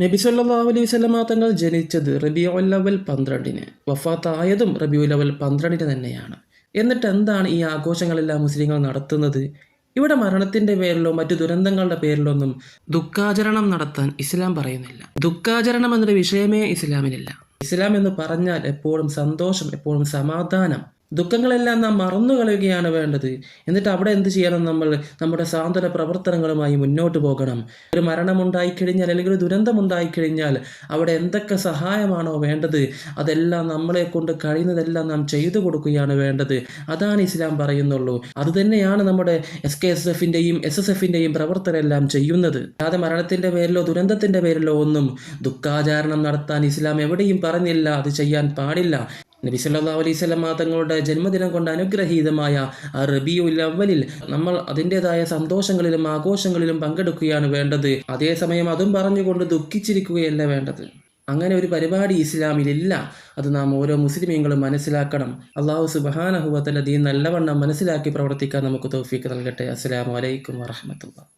നബി സല്ലാ അലൈഹി സ്വലമ തങ്ങൾ ജനിച്ചത് റബിയുൽ അവൽ പന്ത്രണ്ടിന്. വഫാത്തായതും റബിയുൽ അവൽ പന്ത്രണ്ടിന് തന്നെയാണ്. എന്നിട്ട് എന്താണ് ഈ ആഘോഷങ്ങളെല്ലാം മുസ്ലിങ്ങൾ നടത്തുന്നത്? ഇവിടെ മരണത്തിന്റെ പേരിലോ മറ്റു ദുരന്തങ്ങളുടെ പേരിലോ ഒന്നും ദുഃഖാചരണം നടത്താൻ ഇസ്ലാം പറയുന്നില്ല. ദുഃഖാചരണം എന്നൊരു വിഷയമേ ഇസ്ലാമിനില്ല ഇസ്ലാം എന്ന് പറഞ്ഞാൽ എപ്പോഴും സന്തോഷം എപ്പോഴും സമാധാനം ദുഃഖങ്ങളെല്ലാം നാം മറന്നു കളയുകയാണ് വേണ്ടത്. എന്നിട്ട് അവിടെ എന്ത് ചെയ്യണം നമ്മൾ? നമ്മുടെ സാന്ത്വന പ്രവർത്തനങ്ങളുമായി മുന്നോട്ട് പോകണം. ഒരു മരണം മരണമുണ്ടായിക്കഴിഞ്ഞാൽ അല്ലെങ്കിൽ ഒരു ദുരന്തമുണ്ടായിക്കഴിഞ്ഞാൽ അവിടെ എന്തൊക്കെ സഹായമാണോ വേണ്ടത്? അതെല്ലാം നമ്മളെ കൊണ്ട് കഴിയുന്നതെല്ലാം നാം ചെയ്തു കൊടുക്കുകയാണ് വേണ്ടത്. അതാണ് ഇസ്ലാം പറയുന്നുള്ളൂ. അതുതന്നെയാണ് നമ്മുടെ എസ് കെ എസ് എഫിന്റെയും എസ് എസ് എഫിന്റെയും പ്രവർത്തകരെല്ലാം ചെയ്യുന്നത്. അല്ലാതെ മരണത്തിന്റെ പേരിലോ ദുരന്തത്തിന്റെ പേരിലോ ഒന്നും ദുഃഖാചരണം നടത്താൻ ഇസ്ലാം എവിടെയും പറഞ്ഞില്ല. അത് ചെയ്യാൻ പാടില്ല. നബി സല്ലാ അലൈഹി തങ്ങളുടെ ജന്മദിനം കൊണ്ട് അനുഗ്രഹീതമായ ആ റബിയുൽ അവലിൽ നമ്മൾ അതിന്റെതായ സന്തോഷങ്ങളിലും ആഘോഷങ്ങളിലും പങ്കെടുക്കുകയാണ് വേണ്ടത്. അതേസമയം അതും പറഞ്ഞുകൊണ്ട് ദുഃഖിച്ചിരിക്കുകയല്ല വേണ്ടത്. അങ്ങനെ ഒരു പരിപാടി ഇസ്ലാമിലില്ല. അത് നാം ഓരോ മുസ്ലിമീങ്ങളും മനസ്സിലാക്കണം. അള്ളാഹു സുബഹാനഹുവത്തല ദീൻ നല്ലവണ്ണം മനസ്സിലാക്കി പ്രവർത്തിക്കാൻ നമുക്ക് തൗഫീക്ക് നൽകട്ടെ. അസ്സാം വലൈക്കും വറഹമത്തുള്ള